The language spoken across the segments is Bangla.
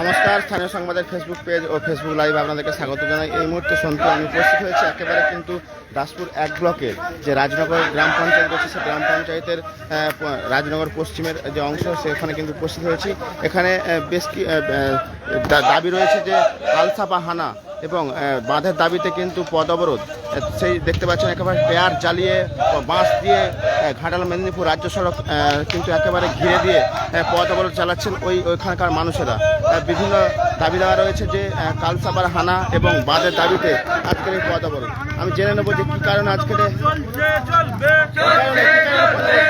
নমস্কার, স্থানীয় সংবাদের ফেসবুক পেজ ও ফেসবুক লাইভ আপনাদেরকে স্বাগত জানাই। এই মুহূর্তে সন্তু আমি উপস্থিত হয়েছি একেবারে কিন্তু দাসপুর এক ব্লকে যে রাজনগর গ্রাম পঞ্চায়েত রয়েছে সে গ্রাম পঞ্চায়েতের রাজনগর পশ্চিমের যে অংশ সেখানে কিন্তু উপস্থিত হয়েছি। এখানে বেশ কি দাবি রয়েছে যে আলসাপা হানা এবং বাঁধের দাবিতে কিন্তু পদ অবরোধ। সেই দেখতে পাচ্ছেন একেবারে পেয়ার জ্বালিয়ে বাঁশ দিয়ে ঘাটাল মেদিনীপুর রাজ্য সড়ক কিন্তু একেবারে ঘিরে দিয়ে পদ অবরোধ চালাচ্ছেন ওই ওইখানকার মানুষেরা। বিভিন্ন দাবি দেওয়া রয়েছে যে কালসাপার হানা এবং বাঁধের দাবিতে আজকের এই পথ অবরোধ। আমি জেনে নেব যে কী কারণে আজকের এই-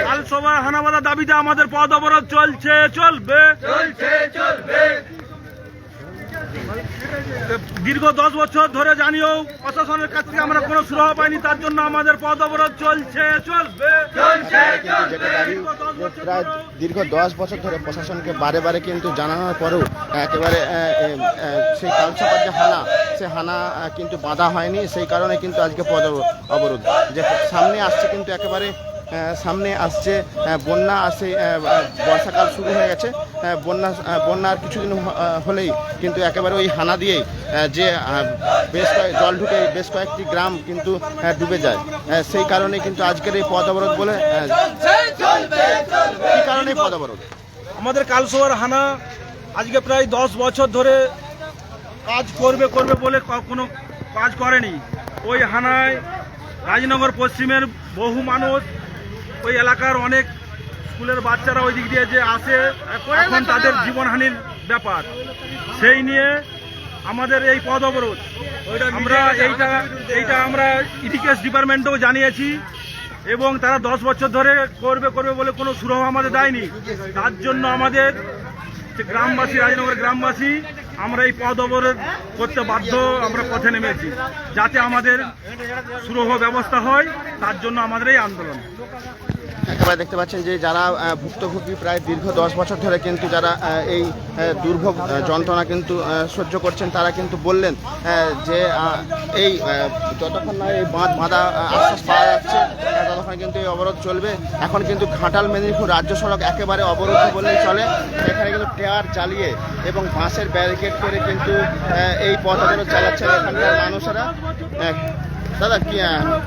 হানা হানাবাদা দাবিতে আমাদের পদ অবরোধ চলছে চলবে। চলছে চলবে। দীর্ঘ দশ বছর ধরে জানিও প্রশাসনের কাছ থেকে আমরা কোনো সুরাহ পাইনি তার জন্য আমাদের পদ অবরোধ চলছে চলবে। প্রায় দীর্ঘ দশ বছর ধরে প্রশাসনকে বারে বারে কিন্তু জানানোর পরেও একেবারে সেই কালসাপার যে হানা সে হানা কিন্তু বাঁধা হয়নি সেই কারণে কিন্তু আজকে পদ অবরোধ। যে সামনে আসছে কিন্তু একেবারে সামনে আসছে বন্যা আসে বর্ষাকাল শুরু হয়ে গেছে। বন্যা বন্যার কিছুদিন হলেই কিন্তু একেবারে ওই হানা দিয়েই যে বেশ কয়েক, জল ঢুকে বেশ কয়েকটি গ্রাম কিন্তু ডুবে যায়। সেই কারণে কিন্তু আজকের এই পদ অবরোধ বলে কি কারণে পদ অবরোধ? আমাদের কালসোয়ার হানা আজকে প্রায় দশ বছর ধরে কাজ করবে করবে বলে কোনো কাজ করেনি। ওই হানায় রাজনগর পশ্চিমের বহু মানুষ ওই এলাকার অনেক স্কুলের বাচ্চারা ওই দিক দিয়ে যে আসে এখন তাদের জীবনহানির ব্যাপার। সেই নিয়ে আমাদের এই পদ অবরোধ। আমরা এইটা এইটা আমরা ইরিগেশ ডিপার্টমেন্টেও জানিয়েছি এবং তারা দশ বছর ধরে করবে করবে বলে কোনো সুরাহ আমাদের দেয়নি। তার জন্য আমাদের গ্রামবাসী রাজনগর গ্রামবাসী আমরা এই পদ অবরোধ করতে বাধ্য, আমরা পথে নেমেছি, যাতে আমাদের সুরহ ব্যবস্থা হয়, তার জন্য আমাদের এই আন্দোলন। একেবারে দেখতে পাচ্ছেন যে যারা ভুক্তভোগী প্রায় দীর্ঘ দশ বছর ধরে কিন্তু যারা এই দুর্ভোগ যন্ত্রণা কিন্তু সহ্য করছেন, তারা কিন্তু বললেন যে এই যতক্ষণ না এই বাঁধ, বাঁধা আশ্বাস পাওয়া যাচ্ছে ততক্ষণ কিন্তু এই অবরোধ চলবে। এখন কিন্তু ঘাটাল, মেদিনীপুর রাজ্য সড়ক একেবারে অবরুদ্ধ বললেই চলে। এখানে কিন্তু টেয়ার জ্বালিয়ে এবং বাঁশের ব্যারিকেড করে কিন্তু এই পথ অবরোধ চালাচ্ছেন এখানকার মানুষেরা। দাদা কি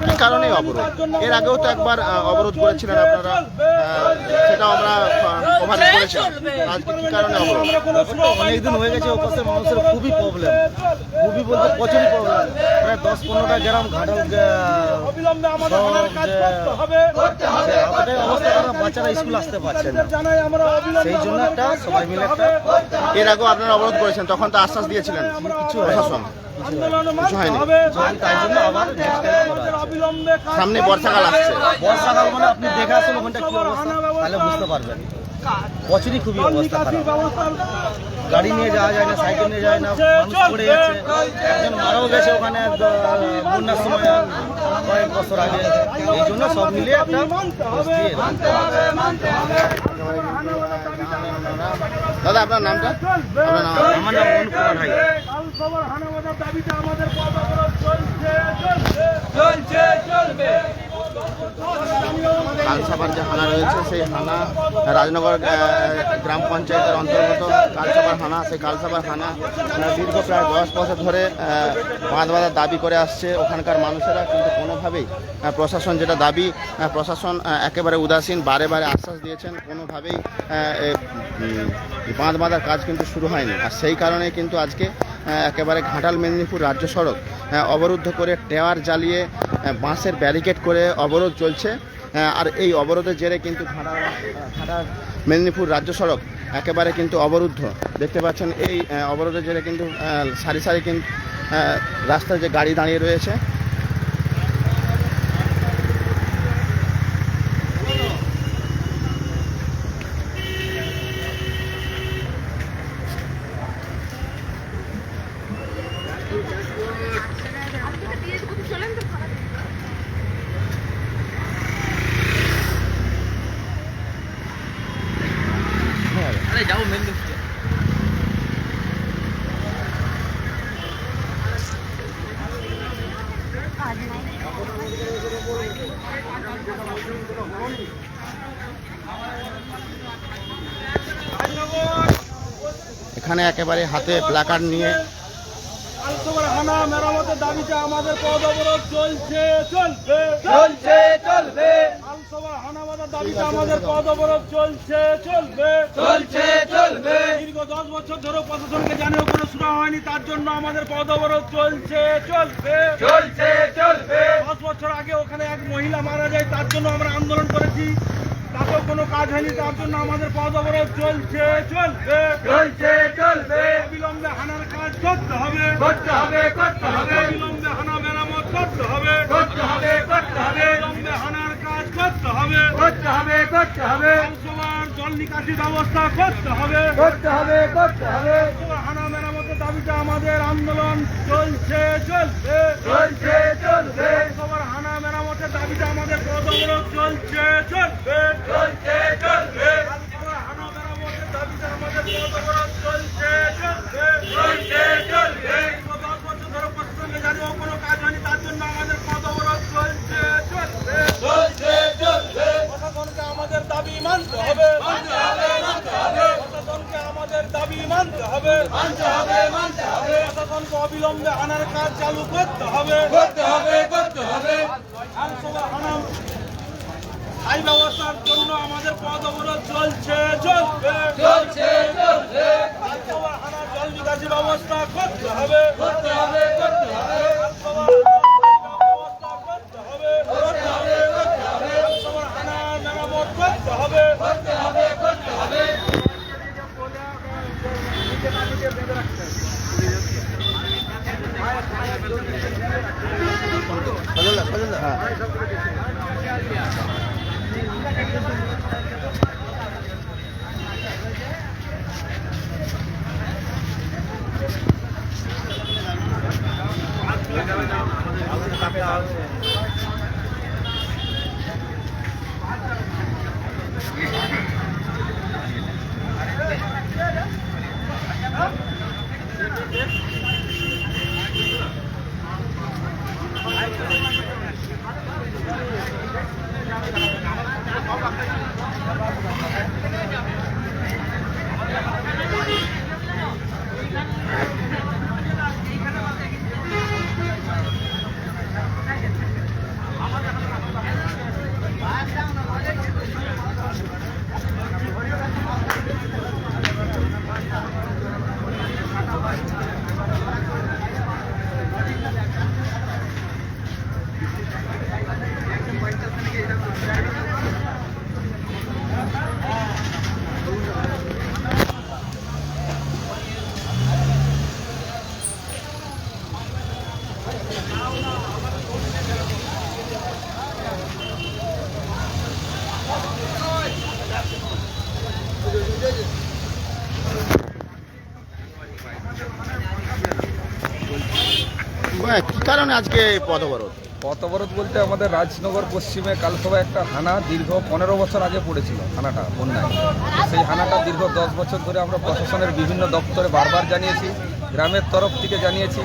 কি কারণে অবরোধ? এর আগেও তো একবার অবরোধ করেছিলেন আপনারা সেটা আমরা কভার করেছি আজকে কি কারণে অবরোধ? অনেকদিন হয়ে গেছে ওপাশের মানুষের খুবই প্রবলেম খুবই বলতে প্রচুরই প্রবলেম প্রায় দশ পনেরোটা গ্রাম ঘাটাল বাচ্চারা স্কুল আসতে পারছে না। সেই জন্য একটা সবাই মিলে একটা এর আগেও আপনারা অবরোধ করেছেন তখন তো আশ্বাস দিয়েছিলেন কিছু প্রশাসন। সামনে বর্ষাকাল। আসছে। বর্ষাকাল মানে আপনি দেখে আসুন ওখানটা কি অবস্থা। তাহলে বুঝতে পারবেন। প্রচুরই খুবই অবস্থা গাড়ি নিয়ে যাওয়া যায় না সাইকেল নিয়ে যায় না মানুষ পড়ে যাচ্ছে একজন মারাও গেছে ওখানে বন্যার সময় কয়েক বছর আগে। এই জন্য সব মিলিয়ে একটা দাদা আপনার নামটা? আপনার নাম? আমার নাম মন কুমার ভাই কাল সবার হানাবাদার দাবিতে আমাদের পথ অবরোধ চলছে চলছে। চলছে চলবে। কালসাপার যে হানা রয়েছে সেই হানা রাজনগর গ্রাম পঞ্চায়েতের অন্তর্গত কালসাপার হানা সেই কালসাপার হানা দীর্ঘ প্রায় দশ বছর ধরে বাঁধ বাঁধার দাবি করে আসছে ওখানকার মানুষেরা কিন্তু কোনোভাবেই প্রশাসন যেটা দাবি প্রশাসন একেবারে উদাসীন বারে বারে আশ্বাস দিয়েছেন কোনোভাবেই বাঁধ বাঁধার কাজ কিন্তু শুরু হয়নি। আর সেই কারণে কিন্তু আজকে একেবারে ঘাটাল মেদিনীপুর রাজ্য সড়ক অবরুদ্ধ করে টেওয়ার জ্বালিয়ে বাঁশের ব্যারিকেড করে অবরোধ চলছে। আর এই অবরোধের জেরে কিন্তু ঘাটা ঘাটা মেদিনীপুর রাজ্য সড়ক একেবারে কিন্তু অবরুদ্ধ। দেখতে পাচ্ছেন এই অবরোধের জেরে কিন্তু সারি সারি কিন্তু রাস্তায় যে গাড়ি দাঁড়িয়ে রয়েছে এখানে একেবারে হাতে প্লাকার্ড নিয়ে হানা মেরামতের দাবিতে আমাদের পদ অবরোধ চলছে চলবে চলছে চলবে কালসবার হানা বাঁধার দাবিতে আমাদের পদ অবরোধ চলছে চলবে চলছে চলবে দীর্ঘ দশ বছর ধরে প্রশাসনকে জানিয়েও কোনো শোনা হয়নি তার জন্য আমাদের পদ অবরোধ চলছে চলবে চলছে চলবে। দশ বছর আগে ওখানে এক মহিলা মারা যায় তার জন্য আমরা আন্দোলন করেছি। তাতেও কোনো কাজ হয়নি তার জন্য আমাদের পদ অবরোধ চলছে চলবে। চলছে চলবে। অবিলম্বে হানার কাজ করতে হবে। করতে হবে করতে হবে। অবিলম্বে হানা মেরামত করতে হবে। করতে হবে করতে হবে। অবিলম্বে হানার কাজ করতে হবে। করতে হবে করতে হবে। জল নিকাশি ব্যবস্থা করতে হবে। করতে হবে করতে হবে। হানা মেরামতের দাবিতে আমাদের আন্দোলন চলছে চলবে। চলছে চলবে। পৌরসভার হানা মেরামতের দাবিতে আমাদের পদ অবরোধ চলছে চলবে চলছে চলবে পৌরসভার হানা মেরামতের দাবিতে আমাদের পদ অবরোধ চলছে চলবে চলছে চলবে দীর্ঘ দশ বছর ধরে পশ্চিমবঙ্গে জানিয়েও কোনো কাজ হয়নি তার জন্য আমাদের পদ অবরোধ চলছে চলবে চলছে চলবে প্রশাসনকে আমাদের দাবি মানতে হবে প্রশাসনকে আমাদের দাবি মানতে হবে মানতে হবে মানতে হবে। প্রশাসনকে অবিলম্বে আনার কাজ চালু করতে হবে। করতে হবে করতে হবে। আইনসভা হানা আই ব্যবস্থার জন্য আমাদের পদ অবরোধ চলছে চলবে। চলছে চলছে। আইনসভা হানা জল নিকাশি ব্যবস্থা করতে হবে। করতে হবে করতে হবে আইনসভা ব্যবস্থা করতে হবে করতে হবে করতে হবে আইনসভা হানা মেরামত করতে হবে করতে হবে করতে হবে হ্যাঁ বাহ, কি কারণে আজকে পথ অবরোধ বলতে আমাদের রাজনগর পশ্চিমে কালসভায় একটা হানা দীর্ঘ পনেরো বছর আগে পড়েছিল হানাটা বন্যায়। সেই হানাটা দীর্ঘ দশ বছর ধরে আমরা প্রশাসনের বিভিন্ন দপ্তরে বারবার জানিয়েছি, গ্রামের তরফ থেকে জানিয়েছি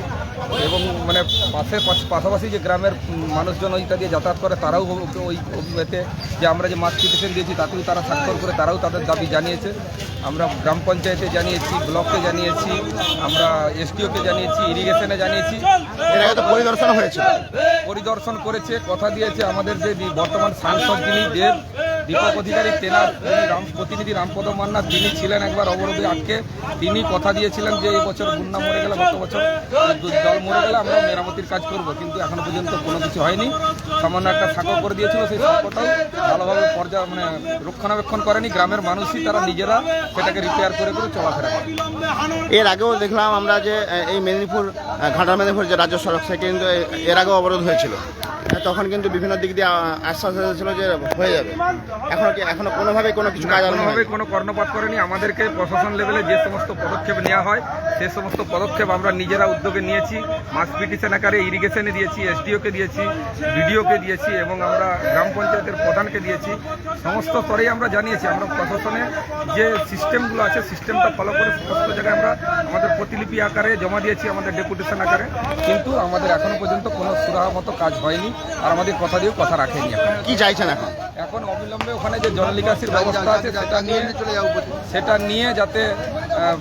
এবং মানে পাশে পাশ- পাশাপাশি যে গ্রামের মানুষজন ওইটা দিয়ে যাতায়াত করে তারাও ওই এতে যে আমরা যে মাস পিটিশন দিয়েছি তাতেও তারা স্বাক্ষর করে তারাও তাদের দাবি জানিয়েছে। আমরা গ্রাম পঞ্চায়েতে জানিয়েছি ব্লককে জানিয়েছি আমরা এসটিওকে জানিয়েছি ইরিগেশনে জানিয়েছি। পরিদর্শন হয়েছে পরিদর্শন করেছে কথা দিয়েছে আমাদের যে বর্তমান সাংসদ যিনি দেব দীপক অধিকারী তেনার রাম প্রতিনিধি রামপদ মান্না তিনি ছিলেন একবার অবরোধে আটকে তিনি কথা দিয়েছিলেন যে এই বছর বন্যা মরে গেলে গত বছর জল মরে গেলে আমরা মেরামতির কাজ করব কিন্তু এখনও পর্যন্ত কোনো কিছু হয়নি। সামান্য একটা সাঁকো করে দিয়েছিল সেই সাঁকোটাও ভালোভাবে পর্যায় মানে রক্ষণাবেক্ষণ করেনি গ্রামের মানুষই তারা নিজেরা সেটাকে রিপেয়ার করে করে চলাফেরা করে। এর আগেও দেখলাম আমরা যে এই মেদিনীপুর এ, ঘাটাল মেদিনীপুর যে রাজ্য সড়ক সে কিন্তু এর আগেও অবরোধ হয়েছিল। তখন কিন্তু বিভিন্ন দিক দিয়ে আশ্বাস হয়েছিল যে হয়ে যাবে। এখনও কি এখনও কোনোভাবে কোনো কিছু কাজ কোনোভাবে কোনো কর্ণপাত করেনি। আমাদেরকে প্রশাসন লেভেলে যে সমস্ত পদক্ষেপ নেওয়া হয়, সে সমস্ত পদক্ষেপ আমরা নিজেরা উদ্যোগে নিয়েছি। মাস পিটিশন আকারে ইরিগেশনে দিয়েছি এসডিওকে দিয়েছি বিডিওকে দিয়েছি এবং আমরা গ্রাম পঞ্চায়েতের প্রধানকে দিয়েছি। সমস্ত স্তরেই আমরা জানিয়েছি। আমরা প্রশাসনের যে সিস্টেমগুলো আছে সিস্টেমটা ফলো করে সমস্ত জায়গায় আমরা আমাদের প্রতিলিপি আকারে জমা দিয়েছি আমাদের ডেপুটেশন আকারে। কিন্তু আমাদের এখনও পর্যন্ত কোনো সুরাহা মতো কাজ হয়নি। আর আমাদের কথা দিয়েও কথা রাখেনি এখন। কি চাইছেন এখন? এখন অবিলম্বে ওখানে যে জল নিকাশির ব্যবস্থা আছে সেটা নিয়ে সেটা নিয়ে যাতে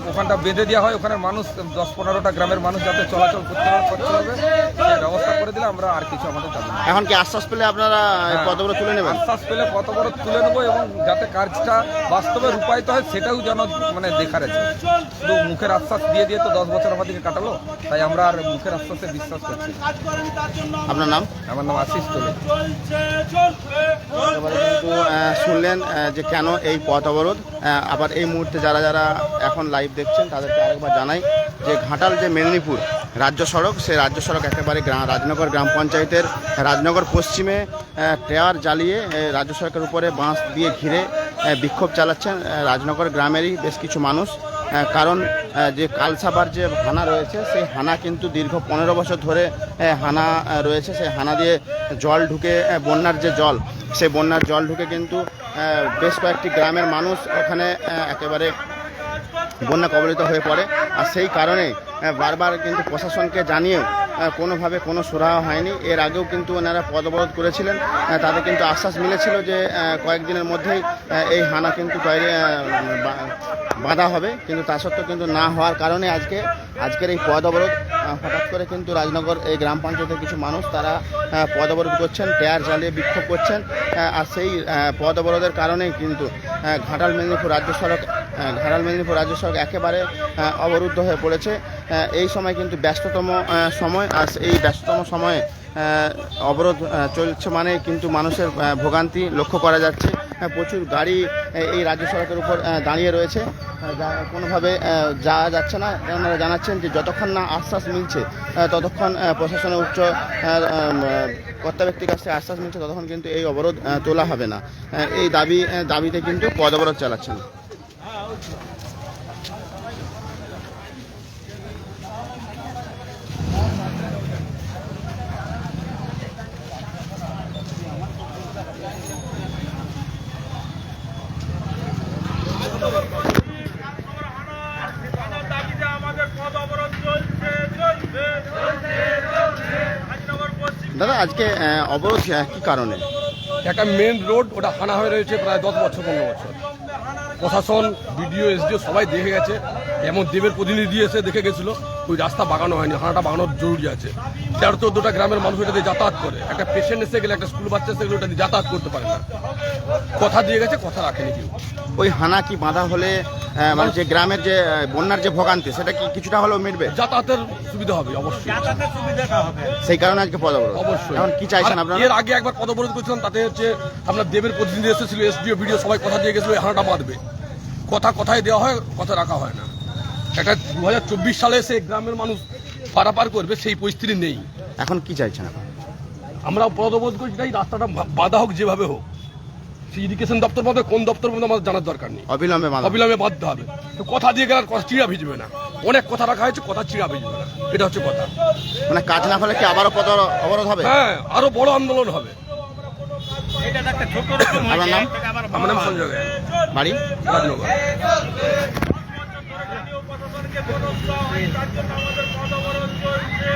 ওখানটা বেঁধে দেওয়া হয় ওখানে মানুষ দশ পনেরোটা গ্রামের মানুষ যাতে চলাচল করতে হবে সেই ব্যবস্থা করে দিলে আমরা আর কিছু আমাদের দাবি এখন কি আশ্বাস পেলে আপনারা হ্যাঁ। পদগুলো তুলে নেবেন? আশ্বাস পেলে কত বড় তুলে নেব এবং যাতে কাজটা বাস্তবে রূপায়িত হয় সেটাও যেন মানে দেখার আছে। শুধু মুখের আশ্বাস দিয়ে দিয়ে তো দশ বছর আমাদেরকে কাটালো তাই আমরা আর মুখের আশ্বাসে বিশ্বাস করছি আপনার নাম? আমার নাম আশিস শুনলেন যে কেন এই পথ অবরোধ? আবার এই মুহূর্তে যারা যারা এখন লাইভ দেখছেন তাদেরকে আরেকবার জানাই যে ঘাটাল যে মেদিনীপুর রাজ্য সড়ক সেই রাজ্য সড়ক একেবারে গ্রাম রাজনগর গ্রাম পঞ্চায়েতের রাজনগর পশ্চিমে টায়ার জ্বালিয়ে রাজ্য সড়কের উপরে বাঁশ দিয়ে ঘিরে বিক্ষোভ চালাচ্ছেন রাজনগর গ্রামেরই বেশ কিছু মানুষ। কারণ যে কালসাবার যে হানা রয়েছে সেই হানা কিন্তু দীর্ঘ পনেরো বছর ধরে হানা রয়েছে। সেই হানা দিয়ে জল ঢুকে বন্যার যে জল সেই বন্যার জল ঢুকে কিন্তু বেশ কয়েকটি গ্রামের মানুষ ওখানে একেবারে বন্যা কবলিত হয়ে পড়ে। আর সেই কারণে আহ, বারবার কিন্তু প্রশাসনকে জানিয়েও কোনোভাবে কোনো সুরাহা হয়নি। এর আগেও কিন্তু ওনারা পদবরোধ করেছিলেন। তাদের কিন্তু আশ্বাস মিলেছিল যে কয়েকদিনের মধ্যেই এই হানা কিন্তু বাঁধা হবে। কিন্তু তা সত্ত্বেও কিন্তু না হওয়ার কারণে আজকে, আজকের এই পদ অবরোধ হঠাৎ করে কিন্তু রাজনগর এই গ্রাম পঞ্চায়েতের কিছু মানুষ তারা পদ অবরোধ করছেন, টায়ার জ্বালিয়ে বিক্ষোভ করছেন। আর সেই পদ অবরোধের কারণেই কিন্তু ঘাটাল মেদিনীপুর রাজ্য সড়ক আহ, ঘাটাল মেদিনীপুর রাজ্য সড়ক একেবারে অবরুদ্ধ হয়ে পড়েছে। এই সময় কিন্তু ব্যস্ততম সময়। আর এই ব্যস্ততম সময়ে অবরোধ চলছে মানে কিন্তু মানুষের ভোগান্তি লক্ষ্য করা যাচ্ছে। প্রচুর গাড়ি এই রাজ্য সড়কের উপর দাঁড়িয়ে রয়েছে। কোনোভাবে যাওয়া যাচ্ছে না। ওনারা জানাচ্ছেন যে যতক্ষণ না আশ্বাস মিলছে ততক্ষণ প্রশাসনের উচ্চ কর্তা ব্যক্তির কাছ থেকে আশ্বাস মিলছে ততক্ষণ কিন্তু এই অবরোধ তোলা হবে না। এই দাবি দাবিতে কিন্তু পদ অবরোধ চালাচ্ছেন। দাদা, আজকে অবরোধ কি কারণে? একটা মেন রোড ওটা হানা হয়ে রয়েছে প্রায় দশ বছর, পনেরো বছর। প্রশাসন, বিডিও, এসডিও সবাই দেখে গেছে। এমন দেবের প্রতিনিধি এসে দেখে গেছিল। ওই রাস্তা বাগানো হয়নি, হানাটা বাগানোর জরুরি আছে। তেরো চোদ্দটা গ্রামের মানুষ এটা দিয়ে যাতায়াত করে। একটা পেশেন্ট এসে গেলে একটা স্কুল বাচ্চা এসে গেলে ওটা দিয়ে যাতায়াত করতে পারে না। কথা দিয়ে গেছে কথা রাখেনি কেউ। ওই হানা কি বাঁধা হলে মানে যে গ্রামের যে বন্যার যে ভোগান্তি সেটা কি কিছুটা হলেও মিটবে? যাতায়াতের সুবিধা হবে অবশ্যই। সেই কারণে আজকে পদ অবশ্যই। এখন কি চাইছেন আপনারা? এর আগে একবার পদবরোধ করেছিলাম তাতে হচ্ছে আপনার দেবের প্রতিনিধি এসেছিল এসডিও ভিডিও সবাই কথা দিয়ে গেছিল হানাটা বাঁধবে। কথা কথায় দেওয়া হয় কথা রাখা হয় না। একটা দু হাজার চব্বিশ সালে এসে গ্রামের মানুষ পারাপার করবে সেই পরিস্থিতি নেই এখন কি চাইছেন এখন আমরা পদবোধ করছি তাই রাস্তাটা বাধা হোক যেভাবে হোক সেই এডুকেশন দপ্তর পাবে কোন দপ্তর পাবে আমাদের জানার দরকার নেই অবিলম্বে অবিলম্বে বাধ্য হবে তো কথা দিয়ে গেলে আর কথা চিড়া ভিজবে না অনেক কথা রাখা হয়েছে কথা চিড়া ভিজবে না এটা হচ্ছে কথা মানে কাজ না হলে কি আবারও পদ অবরোধ হবে হ্যাঁ আরও বড় আন্দোলন হবে আপনার নাম আমার নাম সঞ্জয় বাড়ি রাজনগর প্রশাসনকে বনস দেওয়া হয় তার জন্য আমাদের পদ অবরোধ চলছে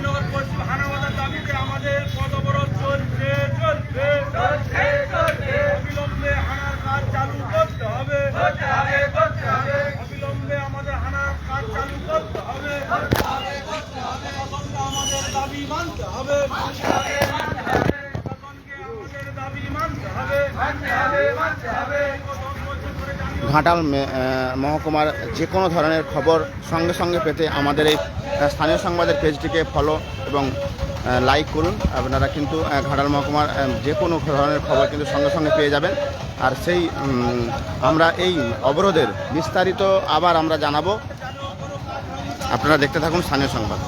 রাজনগর পশ্চিম হানাবাদের দাবিতে আমাদের পদ অবরোধ চলছে চলছে অবিলম্বে হানার কাজ চালু করতে হবে অবিলম্বে আমাদের হানার কাজ চালু করতে হবে আমাদের দাবি মানতে হবে প্রশাসনকে আমাদের দাবি মানতে হবে মানতে হবে মানতে হবে দশ বছর ধরে জানিয়ে ঘাটাল মহকুমার যে কোনো ধরনের খবর সঙ্গে সঙ্গে পেতে আমাদের এই স্থানীয় সংবাদের পেজটিকে ফলো এবং লাইক করুন। আপনারা কিন্তু ঘাটাল মহকুমার যে কোনো ধরনের খবর কিন্তু সঙ্গে সঙ্গে পেয়ে যাবেন। আর সেই আমরা এই অবরোধের বিস্তারিত আবার আমরা জানাব। আপনারা দেখতে থাকুন স্থানীয় সংবাদ।